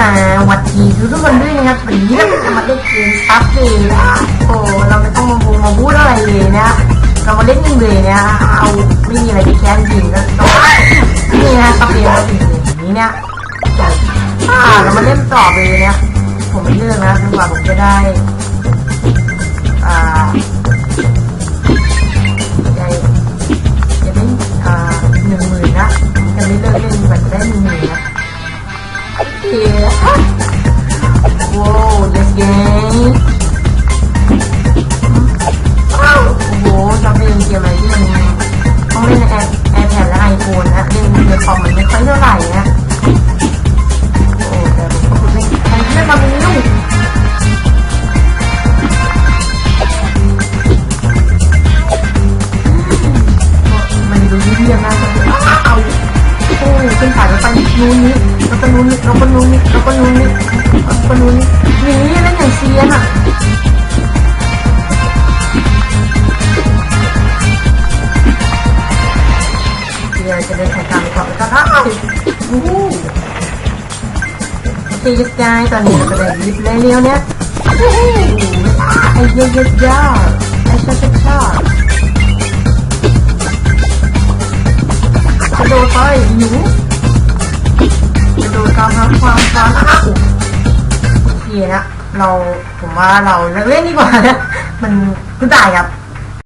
สวัสดีทุกทุกคนด้วยนะครับวันนี้เราจะมาเล่นเกมซับเลยนะโอ้เราไม่ต้องมาบูมาพูดอะไรเลยนะเรามาเล่นกันเลยนะเอาไม่มีอะไรแค้นจริงก็ต้องนี่นะซับเลยเราเป็นอย่างนี้เนี่ยอ่าเรามาเล่นต่อไปเลยเนี่ยผมไม่เลือกนะจนกว่าผมจะได้อ่า เท่าไหร่นะโอ้แต่ผมก็ฝึกเล่นมันเล่นมาเป็นลูกมันดูเยี่ยมนะเอาโอ้ยขึ้นสายรถไฟนู้นนี้แล้วก็นู้นนี้แล้วก็นู้นนี้แล้วก็นู้นนี้แล้วก็นู้นนี้หนีเล่นอย่างเซียนอะ เดี๋ยวจะเดินทางตามไปก่อนแล้วก็อ้าวอู้หูโอเคยักย้ายตอนนี้เราก็ได้ลิฟต์เร็วเนี่ยไอ้เยอะๆยอดไอ้ชอบชอบกระโดดไปหนูกระโดดตามหาความฟ้าวโอเคนะเราผมว่าเราเล่นดีกว่านะมันคือได้ครับ